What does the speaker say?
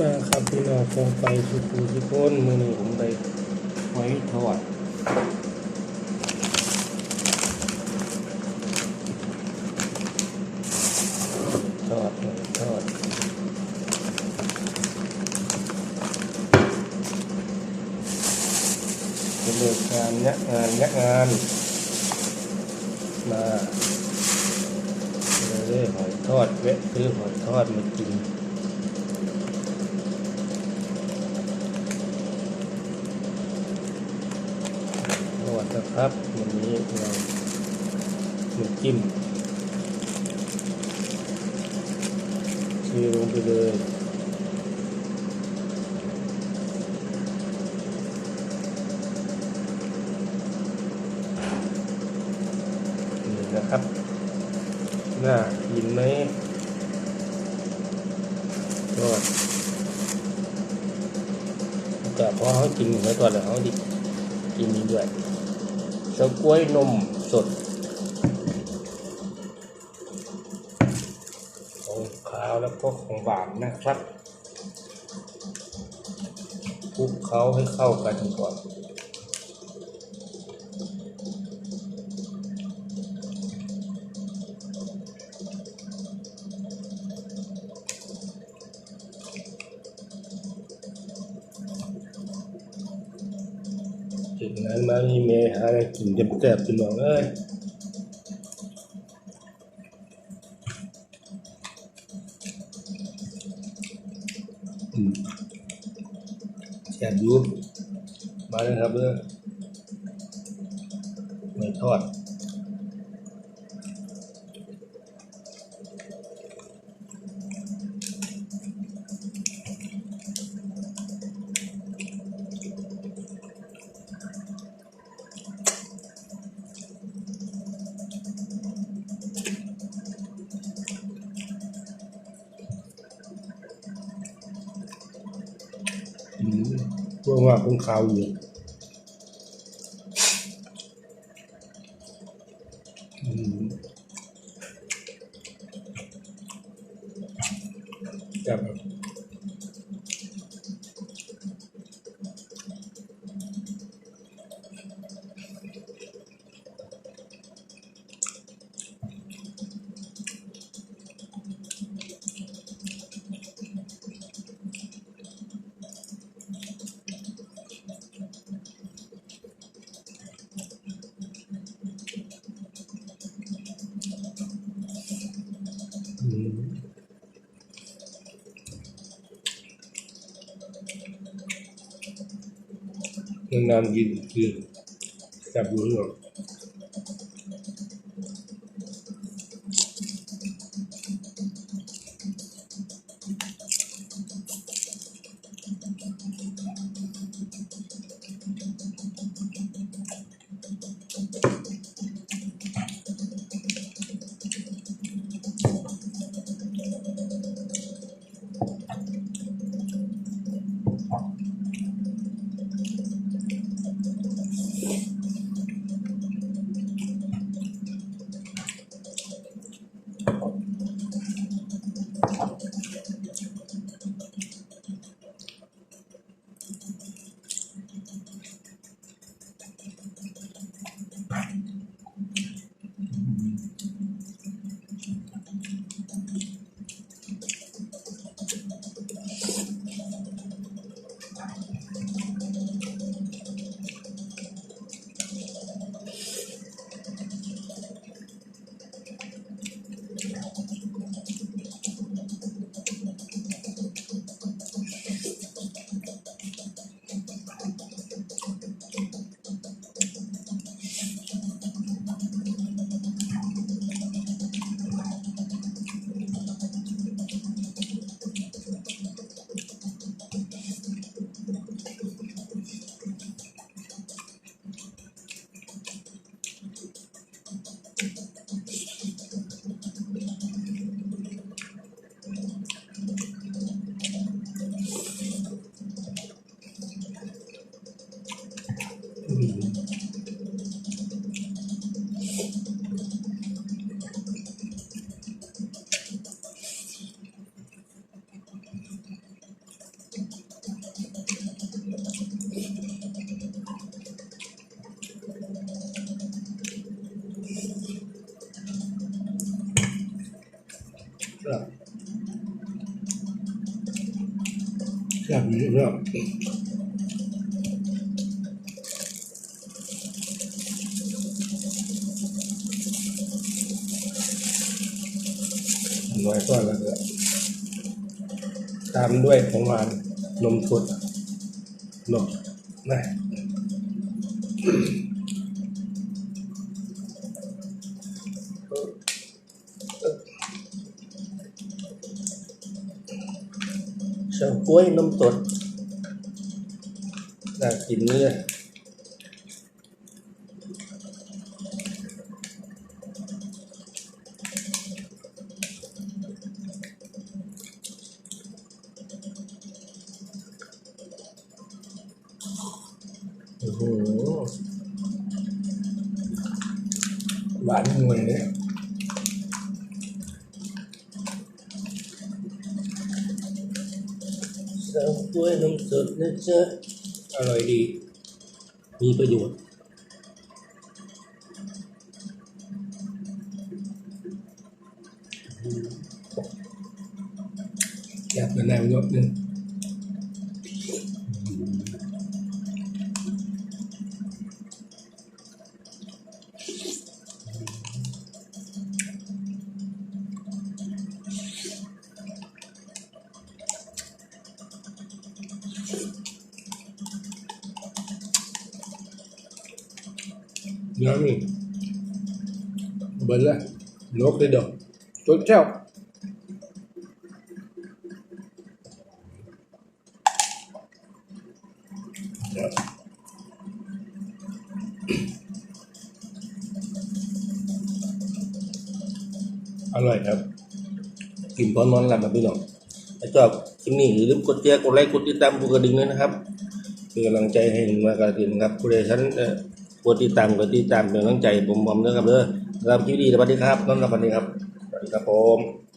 มาครับพี่น้องคงไปสุขุทุกคนมือนี้ผมไปไว้ทอดทอดหอยทอดเป็นเลิกงานยักงานยักงาน มาเลยหอยทอดแวะซื้อหอยทอดมากิน อดนะครับ วันนี้เราหมูจิ้มชีลงไปเลยนี่นะครับ น่ากินไหมก็แต่พอเขากินไว้ก่อนแล้วเขาดิกินนี้ด้วย เฉาก้วยนมสดของขาวแล้วก็ของหวานนะครับคลุกเขาให้เข้ากันก่อน ถึงนั้นมามีเมหาอะไรกินแซ่บๆจนบอกเอ้ยแซ่บอยู่มาเลยครับเด้อไม่ทอด อืม พวกว่าเป็นข่าวอยู่อืมจับ นานๆกินคือจับอยู่หรอ เลือกเลือกนี้เลือกหน่อยก็แล้วก็ตามด้วยของหวานนมสดนมนะ จ้ากล้วยน้มสดน่ากินเนี่ยหวานเหมือนเลย เฉาก๊วยนมสดนะจ๊ะอร่อยดี มีประโยชน์อยากเป็นายกหนึ่ง น้ำนี่เบิร์ละนกเลยดอกจนเจ้าอร่อยครับ กินพร้อมนอนหลับแบบพี่น้องถ้าชอบคลิปนี้อย่าลืมกดแชร์กดไลค์กดติดตามกดกระดิ่งด้วยนะครับเป็นกำลังใจให้มากระดิ่งครับผู้ใดฉันเอ่อ กดติดตามกดติดตามเป็นกำลังใจผมผมนะครับเด้อสำหรับคลิปดีสวัสดีครับน้องรับวันนี้ครับสวัสดีครับผม